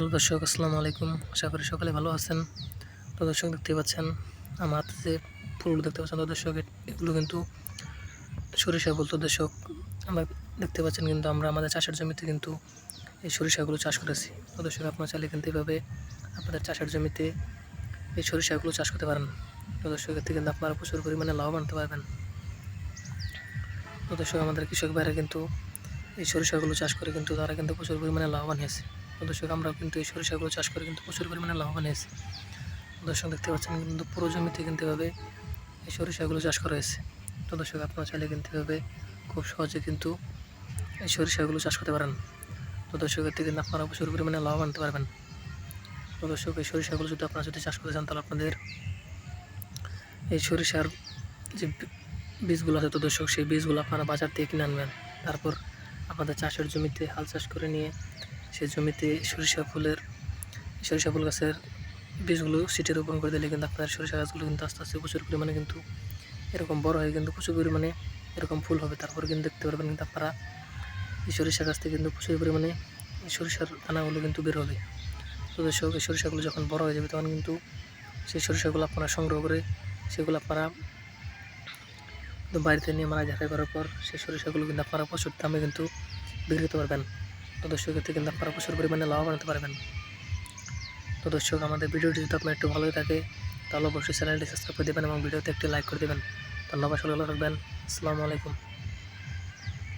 Hello দর্শক, আসসালামু আলাইকুম। আশা করি সকালে ভালো আছেন। তো দর্শক দেখতে পাচ্ছেন, আমার হাতে যে ফুলগুলো দেখতে পাচ্ছেন, তো দর্শক এগুলো কিন্তু সরিষা বলতো দর্শক, আমরা দেখতে পাচ্ছেন কিন্তু আমরা আমাদের চাষের জমিতে কিন্তু এই সরিষাগুলো চাষ করেছি। তো দর্শক, আপনারা চাইলে কিন্তু এভাবে আপনাদের চাষের জমিতে এই সরিষাগুলো চাষ করতে পারেন। তো দর্শক, এতে কিন্তু আপনারা প্রচুর পরিমাণে লাভবান হতে পারবেন। তো দর্শক, আমাদের কৃষক ভাইরা কিন্তু এই সরিষাগুলো চাষ করে কিন্তু তারা কিন্তু প্রচুর পরিমাণে লাভবান হয়েছে। দর্শক, আমরাও কিন্তু এই সরিষাগুলো চাষ করে কিন্তু প্রচুর পরিমাণে লাভবান হয়েছে। দর্শক, দেখতে পাচ্ছেন কিন্তু পুরো জমিতে কিন্তু এভাবে এই সরিষাগুলো চাষ করা হয়েছে। তো দর্শক, আপনারা চাইলে কিন্তু এভাবে খুব সহজে কিন্তু এই সরিষাগুলো চাষ করতে পারেন। তো দর্শক, এতে কিন্তু আপনারা প্রচুর পরিমাণে লাভবান হতে পারবেন। তো দর্শক, এই সরিষাগুলো যদি আপনারা যদি চাষ করতে চান, তাহলে আপনাদের এই সরিষার যে বীজগুলো আছে, তো দর্শক, সেই বীজগুলো আপনারা বাজার থেকে কিনে আনবেন। তারপর আপনাদের চাষের জমিতে হাল চাষ করে নিয়ে সেই জমিতে সরিষা ফুলের, সরিষা ফুল গাছের বীজগুলো সিটে রোপণ করে দিলে কিন্তু আপনার সরিষা গাছগুলো কিন্তু আস্তে আস্তে প্রচুর পরিমাণে কিন্তু এরকম বড় হয়ে কিন্তু প্রচুর পরিমাণে এরকম ফুল হবে। তারপর কিন্তু দেখতে পারবেন কিন্তু আপনারা এই সরিষা গাছ থেকে কিন্তু প্রচুর পরিমাণে সরিষার দানাগুলো কিন্তু বের হবে। তো দর্শক, এই সরিষাগুলো যখন বড় হয়ে যাবে তখন কিন্তু সেই সরিষাগুলো আপনারা সংগ্রহ করে সেগুলো আপনারা বাড়িতে নিয়ে মারা ঝাঁকাই করার পর সেই সরিষাগুলো কিন্তু আপনারা প্রচুর দামে কিন্তু বিক্রি করতে পারবেন তো দর্শক, এতে কিন্তু আপনারা প্রচুর পরিমাণে লাভবান হতে পারবেন। তো দর্শক, আমাদের ভিডিওটি যদি আপনার একটু ভালোই থাকে, তাহলে অবশ্যই চ্যানেলটি সাবস্ক্রাইব করে দেবেন এবং ভিডিওতে একটি লাইক করে দেবেন। ধন্যবাদ, সকলে ভালো থাকবেন। আসসালামু আলাইকুম।